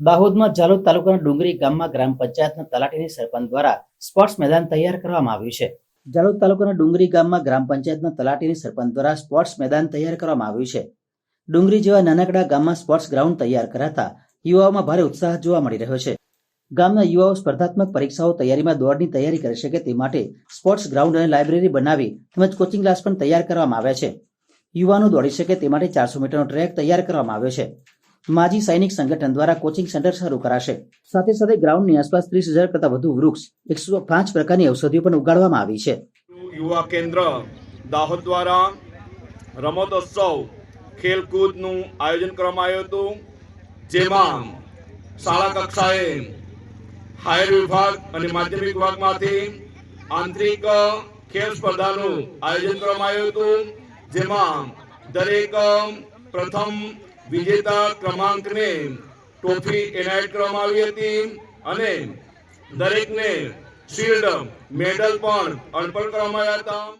દાહોદમાં જાલોદ તાલુકાના ડુંગરી ગામમાં ગ્રામ પંચાયતના તલાટીની સરપંચ દ્વારા સ્પોર્ટ્સ મેદાન તૈયાર કરવામાં આવ્યું છે. જાલોદ તાલુકાના ડુંગરી ગામમાં ગ્રામ પંચાયતના તલાટીની સરપંચ દ્વારા સ્પોર્ટ્સ મેદાન તૈયાર કરવામાં આવ્યું છે. ડુંગરી જેવા નાનકડા ગામમાં સ્પોર્ટ્સ ગ્રાઉન્ડ તૈયાર કરાતા યુવાઓમાં ભારે ઉત્સાહ જોવા મળી રહ્યો છે. ગામના યુવાઓ સ્પર્ધાત્મક પરીક્ષાઓ તૈયારીમાં દોડની તૈયારી કરી શકે તે માટે સ્પોર્ટ્સ ગ્રાઉન્ડ અને લાઇબ્રેરી બનાવી તેમજ કોચિંગ ક્લાસ પણ તૈયાર કરવામાં આવ્યા છે. યુવાનો દોડી શકે તે માટે ચારસો મીટરનો ટ્રેક તૈયાર કરવામાં આવ્યો છે. માજી સૈનિક સંગઠન દ્વારા કોચિંગ સેન્ટર શરૂ કરાશે. સાથે સાથે ગ્રાઉન્ડની આસપાસ ત્રીસ હજાર કરતા વધુ વૃક્ષ, એકસો પાંચ પ્રકારની ઔષધિઓ પણ ઉગાડવામાં આવી છે. યુવા કેન્દ્ર, દાહોદ દ્વારા રમતોત્સવ, ખેલકૂદનું આયોજન કરવામાં આવ્યું હતું. જેમાં શાળા કક્ષાએ હાયર વિભાગ અને માધ્યમિક વિભાગમાંથી આંતરિક ખેલ સ્પર્ધાનું આયોજન કરવામાં આવ્યું હતું. જેમાં દરેક પ્રથમ વિજેતા ક્રમાંકને ટ્રોફી એનાયત કરવામાં આવી હતી અને દરેકને શિલ્ડ મેડલ પણ અર્પણ કરવામાં આવ્યા હતા.